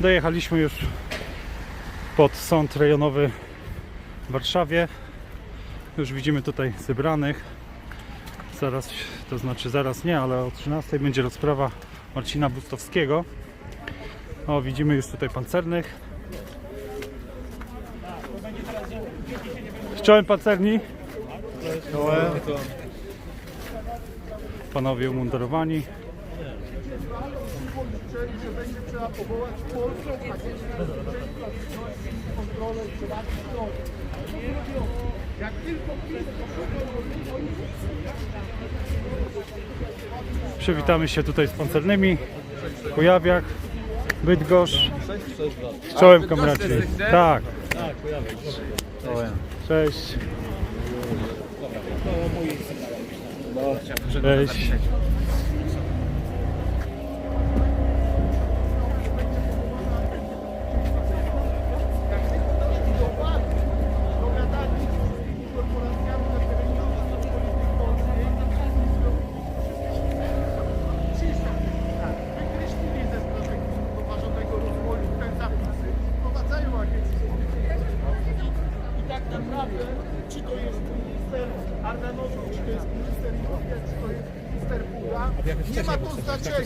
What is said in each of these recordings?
Dojechaliśmy już pod sąd rejonowy w Warszawie. Już widzimy tutaj zebranych. Zaraz, to znaczy zaraz nie, ale o 13 będzie rozprawa Marcina Bustowskiego. O, widzimy już tutaj pancernych. Czołem pancerni. Panowie umundurowani. Przywitamy się tutaj z pancernymi. Kujawiak, Bydgoszcz. Czołem kamraci. Tak. Cześć. Cześć. wykreślili ze strategii zrównoważonego rozwoju te zapisy, wprowadzają agencję I tak naprawdę, czy to jest minister Ardanowski, czy to jest minister Jurgiel, czy to jest minister Buda, nie ma to znaczenia.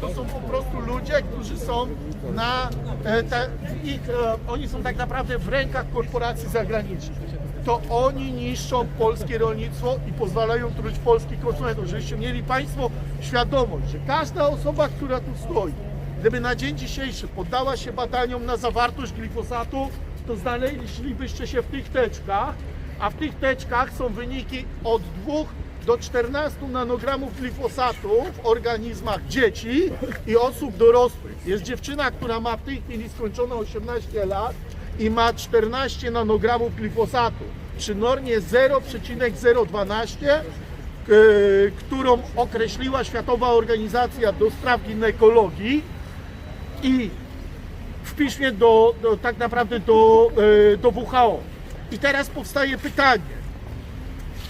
To są po prostu ludzie, którzy są na e, ich, e, oni są tak naprawdę w rękach korporacji zagranicznych. To oni niszczą polskie rolnictwo i pozwalają truć polskich konsumentów. Żebyście mieli Państwo świadomość, że każda osoba, która tu stoi, gdyby na dzień dzisiejszy poddała się badaniom na zawartość glifosatu, to znaleźlibyście się w tych teczkach, a w tych teczkach są wyniki od 2 do 14 nanogramów glifosatu w organizmach dzieci i osób dorosłych. Jest dziewczyna, która ma w tej chwili skończone 18 lat i ma 14 nanogramów glifosatu przy normie 0,012 e, którą określiła Światowa Organizacja do Spraw Ginekologii i w piśmie do, do tak naprawdę do, e, do WHO. I teraz powstaje pytanie.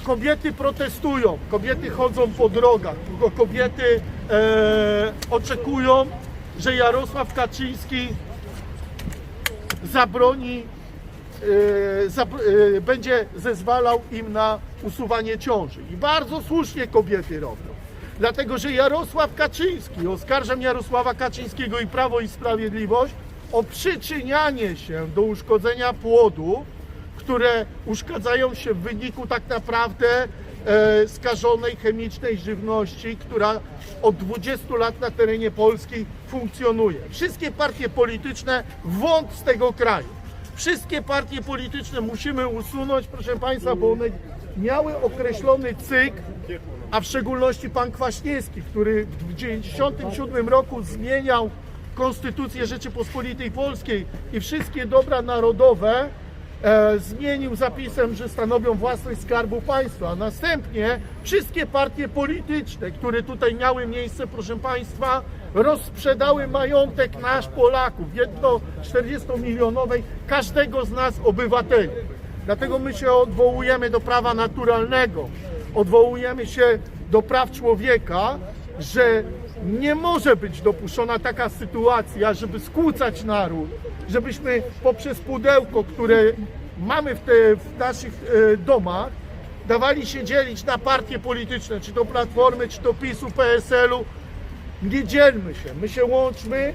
Kobiety protestują, kobiety chodzą po drogach, ko- kobiety e, oczekują, że Jarosław Kaczyński zabroni, e, e, będzie zezwalał im na usuwanie ciąży. I bardzo słusznie kobiety robią. Dlatego, że Jarosław Kaczyński, oskarżam Jarosława Kaczyńskiego i Prawo i Sprawiedliwość o przyczynianie się do uszkodzenia płodu, które uszkadzają się w wyniku tak naprawdę e, skażonej chemicznej żywności, która od 20 lat na terenie Polski funkcjonuje. Wszystkie partie polityczne wąt z tego kraju. Wszystkie partie polityczne musimy usunąć, proszę Państwa, bo one miały określony cykl, a w szczególności pan Kwaśniewski, który w 1997 roku zmieniał Konstytucję Rzeczypospolitej Polskiej i wszystkie dobra narodowe e, zmienił zapisem, że stanowią własność Skarbu Państwa. A następnie wszystkie partie polityczne, które tutaj miały miejsce, proszę Państwa, rozprzedały majątek nasz Polaków, jedno 40-milionowej, każdego z nas obywateli. Dlatego my się odwołujemy do prawa naturalnego, odwołujemy się do praw człowieka, że nie może być dopuszczona taka sytuacja, żeby skłócać naród, żebyśmy poprzez pudełko, które mamy w, te, w naszych e, domach, dawali się dzielić na partie polityczne, czy to Platformy, czy to PiSu, PSL-u. Nie dzielmy się, my się łączmy,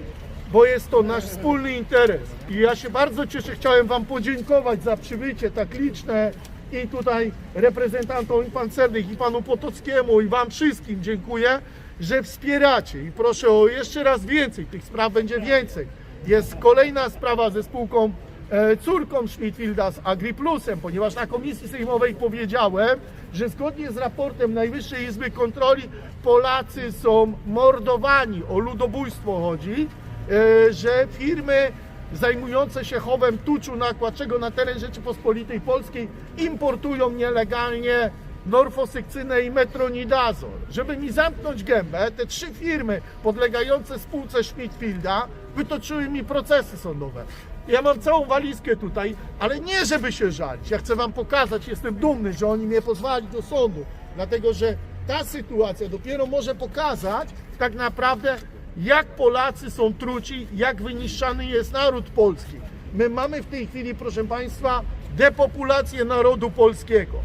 bo jest to nasz wspólny interes. I ja się bardzo cieszę, chciałem Wam podziękować za przybycie tak liczne i tutaj reprezentantom i pancernych, i Panu Potockiemu, i Wam wszystkim dziękuję, że wspieracie. I proszę o jeszcze raz więcej, tych spraw będzie więcej. Jest kolejna sprawa ze spółką e, córką Schmidtfielda z AgriPlusem, ponieważ na komisji sejmowej powiedziałem, że zgodnie z raportem Najwyższej Izby Kontroli Polacy są mordowani, o ludobójstwo chodzi, e, że firmy zajmujące się chowem tuczu nakładczego na teren Rzeczypospolitej Polskiej importują nielegalnie norfosekcynę i metronidazol. Żeby mi zamknąć gębę, te trzy firmy podlegające spółce Schmidtfielda wytoczyły mi procesy sądowe. Ja mam całą walizkę tutaj, ale nie żeby się żalić. Ja chcę wam pokazać, jestem dumny, że oni mnie pozwali do sądu, dlatego że ta sytuacja dopiero może pokazać tak naprawdę jak Polacy są truci, jak wyniszczany jest naród polski. My mamy w tej chwili, proszę Państwa, depopulację narodu polskiego.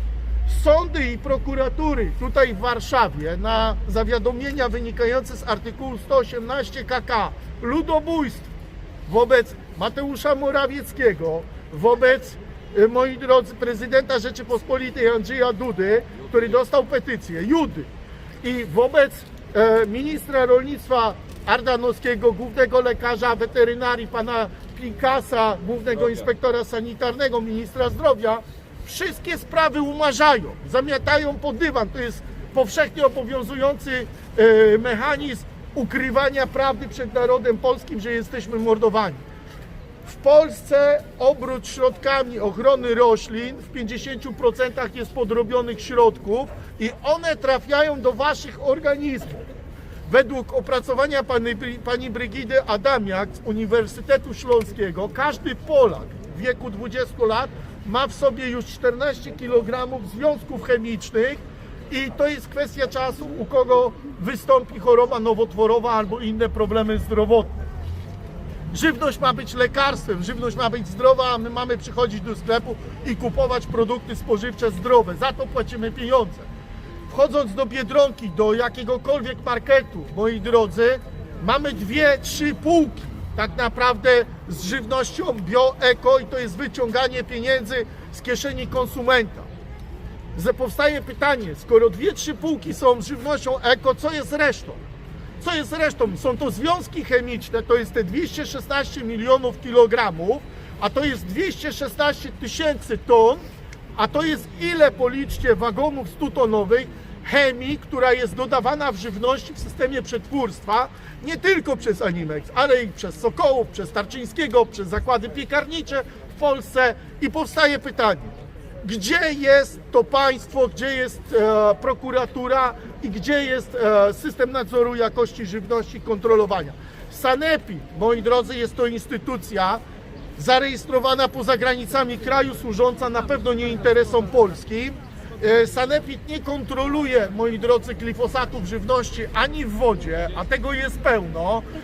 Sądy i prokuratury tutaj w Warszawie na zawiadomienia wynikające z artykułu 118 KK ludobójstw wobec Mateusza Morawieckiego, wobec, y, moi drodzy, prezydenta Rzeczypospolitej Andrzeja Dudy, który dostał petycję, Judy, i wobec e, ministra rolnictwa Ardanowskiego, głównego lekarza weterynarii, pana Pikasa, głównego inspektora sanitarnego, ministra zdrowia, wszystkie sprawy umarzają, zamiatają pod dywan. To jest powszechnie obowiązujący e, mechanizm ukrywania prawdy przed narodem polskim, że jesteśmy mordowani. W Polsce obrót środkami ochrony roślin w 50% jest podrobionych środków i one trafiają do waszych organizmów. Według opracowania pani, pani Brygidy Adamiak z Uniwersytetu Śląskiego, każdy Polak w wieku 20 lat ma w sobie już 14 kg związków chemicznych i to jest kwestia czasu, u kogo wystąpi choroba nowotworowa albo inne problemy zdrowotne. Żywność ma być lekarstwem, żywność ma być zdrowa, a my mamy przychodzić do sklepu i kupować produkty spożywcze zdrowe. Za to płacimy pieniądze. Wchodząc do Biedronki, do jakiegokolwiek marketu, moi drodzy, mamy dwie, trzy półki tak naprawdę z żywnością bio, eko i to jest wyciąganie pieniędzy z kieszeni konsumenta. Że powstaje pytanie, skoro dwie, trzy półki są żywnością eko, co jest resztą? Co jest resztą? Są to związki chemiczne, to jest te 216 milionów kilogramów, a to jest 216 tysięcy ton, a to jest ile policzcie wagonów 100-tonowych chemii, która jest dodawana w żywności w systemie przetwórstwa, nie tylko przez Animex, ale i przez Sokołów, przez Tarczyńskiego, przez zakłady piekarnicze w Polsce i powstaje pytanie, gdzie jest to państwo, gdzie jest e, prokuratura i gdzie jest e, system nadzoru jakości żywności i kontrolowania. Sanepid, moi drodzy, jest to instytucja zarejestrowana poza granicami kraju, służąca na pewno nie interesom polskim. E, Sanepid nie kontroluje, moi drodzy, glifosatu w żywności ani w wodzie, a tego jest pełno.